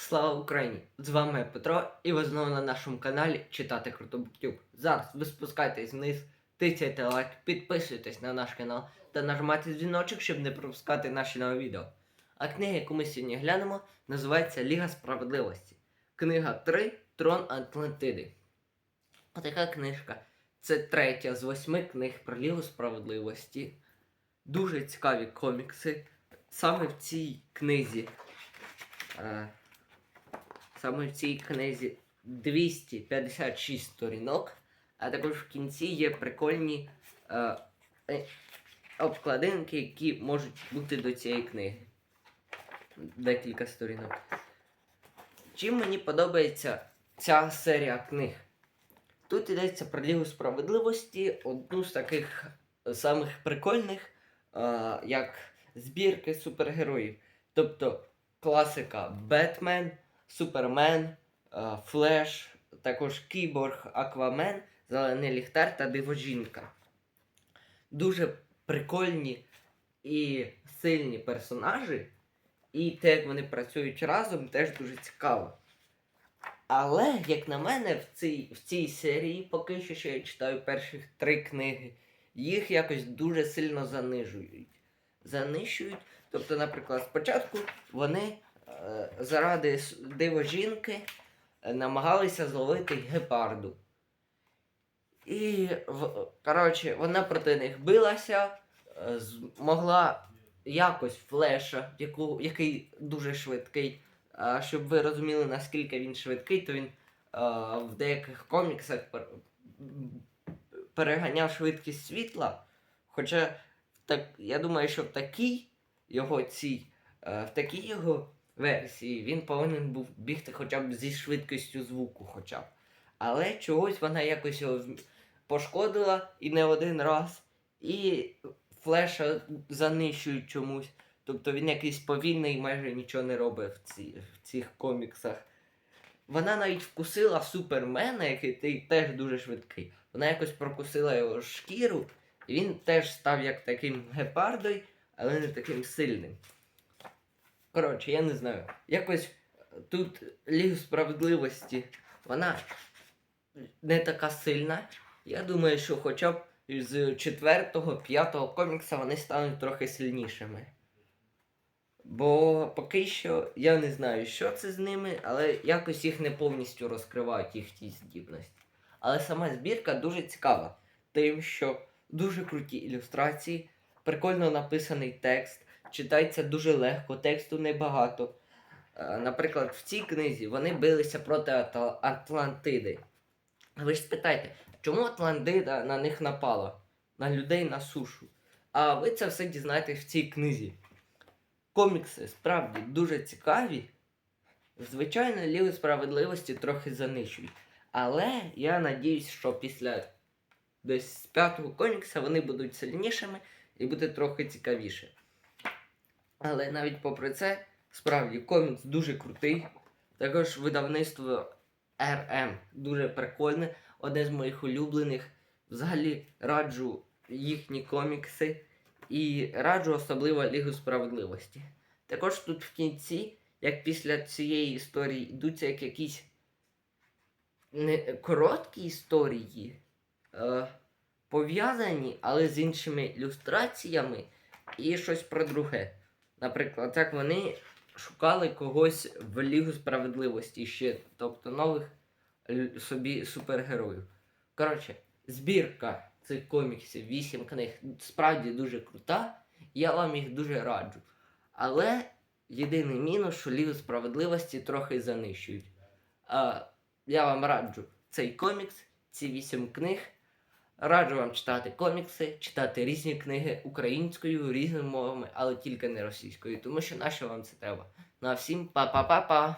Слава Україні! З вами Петро, і ви знову на нашому каналі Читати Круто Буктюб. Зараз ви спускайтесь вниз, тицяйте лайк, підписуйтесь на наш канал та нажимайте дзвіночок, щоб не пропускати наші нові відео. А книга, яку ми сьогодні глянемо, називається Ліга Справедливості. Книга 3 Трон Атлантиди. Отака книжка. Це третя з восьми книг про Лігу Справедливості. Дуже цікаві комікси. Саме в цій книзі. е, Саме в цій книзі 256 сторінок, а також в кінці є прикольні е, е, обкладинки, які можуть бути до цієї книги. Декілька сторінок. Чим мені подобається ця серія книг? Тут йдеться про Лігу справедливості, одну з таких самих прикольних, е, як збірки супергероїв. Тобто класика Бетмен. Супермен, е, Флеш, також Кіборг, Аквамен, Зелений Ліхтар та Дивожінка. Дуже прикольні і сильні персонажі, і те, як вони працюють разом, теж дуже цікаво. Але, як на мене, в цій, в цій серії, поки що ще я читаю перших три книги, їх якось дуже сильно занижують. Занищують. Тобто, наприклад, спочатку вони заради с- диво жінки е, намагалися зловити гепарду. І коротше, вона проти них билася, е, змогла якось флеша, яку, який дуже швидкий. Щоб ви розуміли, наскільки він швидкий, то він е, в деяких коміксах переганяв швидкість світла. Хоча так, я думаю, що в такій його цій, е, в такій його версії він повинен був бігти хоча б зі швидкістю звуку, хоча б. Але чогось вона якось його пошкодила і не один раз. І флеша занищують чомусь. Тобто він якийсь повільний майже нічого не робить в, ці, в цих коміксах. Вона навіть вкусила супермена, який теж дуже швидкий. Вона якось прокусила його шкіру, і він теж став як таким гепардою, але не таким сильним. Коротше, я не знаю. Якось тут Ліга справедливості, вона не така сильна. Я думаю, що хоча б з четвертого, п'ятого комікса вони стануть трохи сильнішими. Бо поки що я не знаю, що це з ними, але якось їх не повністю розкривають їх ті здібності. Але сама збірка дуже цікава, тим, що дуже круті ілюстрації, прикольно написаний текст, читається дуже легко, тексту небагато. Е, Наприклад, в цій книзі вони билися проти Атла- Атлантиди. Ви ж спитайте, чому Атлантида на них напала? На людей на сушу. А ви це все дізнаєтесь в цій книзі. Комікси справді дуже цікаві. Звичайно, Лігу справедливості трохи занищують. Але я надіюсь, що після десь п'ятого комікса вони будуть сильнішими і буде трохи цікавіше. Але навіть попри це, справді комікс дуже крутий. Також видавництво RM дуже прикольне, одне з моїх улюблених. Взагалі раджу їхні комікси і раджу особливо Лігу справедливості. Також тут в кінці, як після цієї історії, йдуться як якісь не короткі історії, е, пов'язані, але з іншими ілюстраціями і щось про друге. Наприклад, так вони шукали когось в Лігу справедливості ще, тобто нових собі супергероїв. Коротше, збірка цих коміксів, 8 книг, справді дуже крута. Я вам їх дуже раджу. Але єдиний мінус, що Лігу справедливості трохи занищують. А, я вам раджу цей комікс, ці 8 книг. Раджу вам читати комікси, читати різні книги українською, різними мовами, але тільки не російською, тому що на що вам це треба? Ну а всім па-па-па-па!